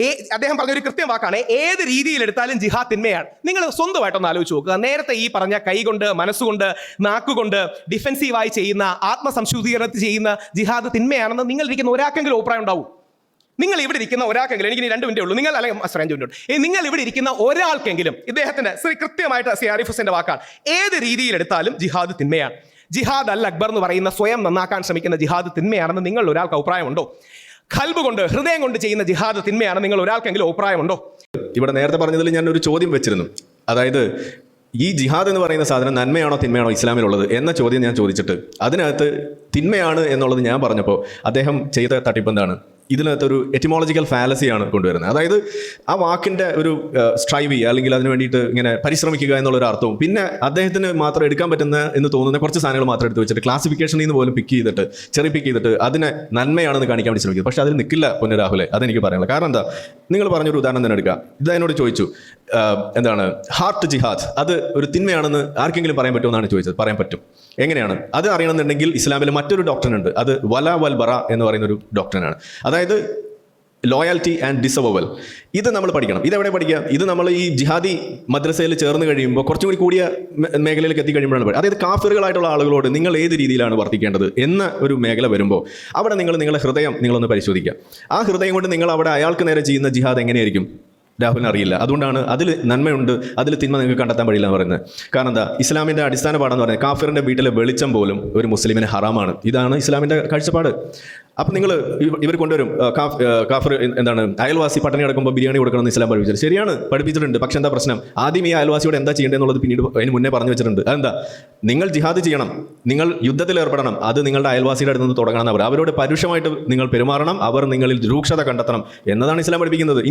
ഏ- അദ്ദേഹം പറഞ്ഞ ഒരു കൃത്യം വാക്കാണ്. ഏത് രീതിയിൽ എടുത്താലും ജിഹാദ് തിന്മയാണ്. നിങ്ങൾ സ്വന്തമായിട്ടൊന്ന് ആലോചിച്ച് നോക്കുക. നേരത്തെ ഈ പറഞ്ഞ കൈകൊണ്ട് മനസ്സുകൊണ്ട് നാക്കുകൊണ്ട് ഡിഫെൻസീവായി ചെയ്യുന്ന ആത്മസംശുദ്ധീകരണത്തിൽ ചെയ്യുന്ന ജിഹാദ് തിന്മയാണെന്ന് നിങ്ങൾ ഇരിക്കുന്ന ഒരാൾക്കെങ്കിലും അഭിപ്രായം ഉണ്ടാവും. നിങ്ങൾ ഇവിടെ ഇരിക്കുന്ന ഒരാൾക്കെങ്കിലും എനിക്ക് രണ്ട് മിനിറ്റേ ഉള്ളൂ. നിങ്ങൾ അല്ലെങ്കിൽ അഞ്ച് മിനിറ്റ് നിങ്ങൾ ഇവിടെ ഇരിക്കുന്ന ഒരാൾക്കെങ്കിലും ഇദ്ദേഹത്തിന്റെ ശ്രീ കൃത്യമായിട്ട് സി ആരിഫ് ഹുസൈന്റെ വാക്കാണ്. ഏത് രീതിയിൽ എടുത്താലും ജിഹാദ് തിന്മയാണ്. ജിഹാദ് അൽ അക്ബർ എന്ന് പറയുന്ന സ്വയം നന്നാക്കാൻ ശ്രമിക്കുന്ന ജിഹാദ് തിന്മയാണെന്ന് നിങ്ങൾ ഒരാൾക്ക് അഭിപ്രായമുണ്ടോ? ഖൽബ് കൊണ്ട് ഹൃദയം കൊണ്ട് ചെയ്യുന്ന ജിഹാദ് തിന്മയാണ്. നിങ്ങൾ ഒരാൾക്കെങ്കിലും അഭിപ്രായമുണ്ടോ? ഇവിടെ നേരത്തെ പറഞ്ഞതിൽ ഞാൻ ഒരു ചോദ്യം വെച്ചിരുന്നു. അതായത് ഈ ജിഹാദ് എന്ന് പറയുന്ന സാധനം നന്മയാണോ തിന്മയാണോ ഇസ്ലാമിലുള്ളത് എന്ന ചോദ്യം ഞാൻ ചോദിച്ചിട്ട് അതിനകത്ത് തിന്മയാണ് എന്നുള്ളത് ഞാൻ പറഞ്ഞപ്പോൾ അദ്ദേഹം ചെയ്ത തട്ടിപ്പ് എന്താണ്? ഇതിനകത്ത് ഒരു എറ്റിമോളജിക്കൽ ഫാലസിയാണ് കൊണ്ടുവരുന്നത്. അതായത് ആ വാക്കിന്റെ ഒരു സ്ട്രൈവ് ചെയ്യുക അല്ലെങ്കിൽ അതിന് വേണ്ടിയിട്ട് ഇങ്ങനെ പരിശ്രമിക്കുക എന്നുള്ളൊരു അർത്ഥവും. പിന്നെ അദ്ദേഹത്തിന് മാത്രം എടുക്കാൻ പറ്റുന്ന എന്ന് തോന്നുന്ന കുറച്ച് സാധനങ്ങൾ മാത്രം എടുത്ത് വെച്ചിട്ട് ക്ലാസിഫിക്കേഷനിൽ നിന്ന് പോലും പിക്ക് ചെയ്തിട്ട് ചെറിയ പിക്ക് ചെയ്തിട്ട് അതിനെ നന്മയാണെന്ന് കാണിക്കാൻ വേണ്ടി ശ്രമിക്കുന്നത് പക്ഷേ അതിൽ നിൽക്കില്ല പൊന്നു രാഹുലെ അതെനിക്ക് പറയാനുള്ളത്. കാരണം എന്താ? നിങ്ങൾ പറഞ്ഞൊരു ഉദാഹരണം തന്നെ എടുക്കുക. ഇത് എന്നോട് ചോദിച്ചു എന്താണ്? ഹാർട്ട് ജിഹാദ് അത് ഒരു തിന്മയാണെന്ന് ആർക്കെങ്കിലും പറയാൻ പറ്റുമോ എന്നാണ് ചോദിച്ചത്. പറയാൻ പറ്റും. എങ്ങനെയാണ്? അത് അറിയണമെന്നുണ്ടെങ്കിൽ ഇസ്ലാമിലെ മറ്റൊരു ഡോക്ടറിനുണ്ട് അത് വല വൽ ബറ എന്ന് പറയുന്ന ഒരു ഡോക്ടറിനാണ് അതായത് ലോയാലിറ്റി ആൻഡ് ഡിസവൽ ഇത് നമ്മൾ പഠിക്കണം. ഇത് എവിടെ പഠിക്കുക? ഇത് നമ്മൾ ഈ ജിഹാദി മദ്രസയിൽ ചേർന്ന് കഴിയുമ്പോൾ കുറച്ചും കൂടി കൂടിയ മേഖലയിലേക്ക് എത്തി കഴിയുമ്പോഴാണ് പഠി- അതായത് കാഫിറുകളായിട്ടുള്ള ആളുകളോട് നിങ്ങൾ ഏത് രീതിയിലാണ് വർത്തിക്കേണ്ടത് എന്ന ഒരു മേഖല വരുമ്പോൾ അവിടെ നിങ്ങൾ നിങ്ങളുടെ ഹൃദയം നിങ്ങളൊന്ന് പരിശോധിക്കുക. ആ ഹൃദയം കൊണ്ട് നിങ്ങൾ അവിടെ അയാൾക്ക് നേരെ ചെയ്യുന്ന ജിഹാദ് എങ്ങനെയായിരിക്കും? രാഹുലിന് അറിയില്ല. അതുകൊണ്ടാണ് അതിൽ നന്മയുണ്ട് അതിൽ തിന്മ നിങ്ങൾക്ക് കണ്ടെത്താൻ കഴിയില്ല എന്ന് പറയുന്നത്. കാരണം എന്താ? ഇസ്ലാമിന്റെ അടിസ്ഥാന പാഠം പറയുന്നത് കാഫിറിന്റെ വീട്ടിലെ വെളിച്ചം പോലും ഒരു മുസ്ലിമിന് ഹറാമാണ്. ഇതാണ് ഇസ്ലാമിന്റെ കാഴ്ചപ്പാട്. അപ്പം നിങ്ങൾ ഇവർ കൊണ്ടുവരും. കാഫർ എന്താണ് അയൽവാസി പട്ടണി കിടക്കുമ്പോൾ ബിരിയാണി കൊടുക്കണമെന്ന് ഇസ്ലാം പഠിപ്പിച്ചത്. ശരിയാണ് പഠിപ്പിച്ചിട്ടുണ്ട്. പക്ഷേ എന്താ പ്രശ്നം? ആദ്യം ഈ അയൽവാസിയോട് എന്താ ചെയ്യേണ്ടതെന്നുള്ളത് പിന്നീട് അതിന് മുന്നേ പറഞ്ഞു വെച്ചിട്ടുണ്ട്. അതെന്താ? നിങ്ങൾ ജിഹാദ് ചെയ്യണം. നിങ്ങൾ യുദ്ധത്തിൽ ഏർപ്പെടണം. അത് നിങ്ങളുടെ അയൽവാസിയുടെ അടുത്ത് നിന്ന് തുടങ്ങണം അവർ അവരോട് പരുഷമായിട്ട് നിങ്ങൾ പെരുമാറണം. അവർ നിങ്ങളിൽ രൂക്ഷത കണ്ടെത്തണം എന്നതാണ് ഇസ്ലാം പഠിപ്പിക്കുന്നത്. ഇനി